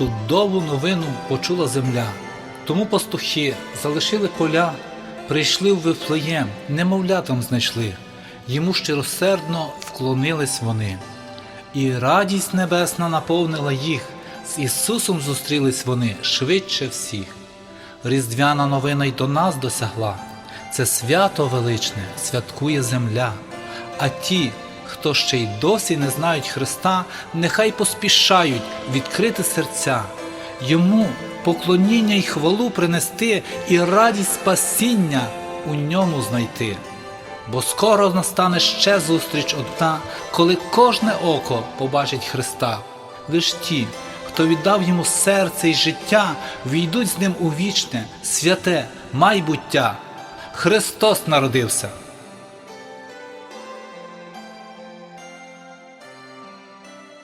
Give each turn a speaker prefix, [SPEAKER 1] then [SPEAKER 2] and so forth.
[SPEAKER 1] чудову новину почула земля. Тому пастухи залишили поля, прийшли в Вифлеєм, немовлятам знайшли. Йому щиросердно вклонились вони. І радість небесна наповнила їх. З Ісусом зустрілись вони швидше всіх. Різдвяна новина й до нас досягла. Це свято величне, святкує земля. А ті, хто ще й досі не знають Христа, нехай поспішають відкрити серця, йому поклоніння й хвалу принести і радість спасіння у ньому знайти. Бо скоро настане ще зустріч одна, коли кожне око побачить Христа. Лиш ті, хто віддав йому серце й життя, війдуть з ним у вічне, святе майбуття. Христос народився!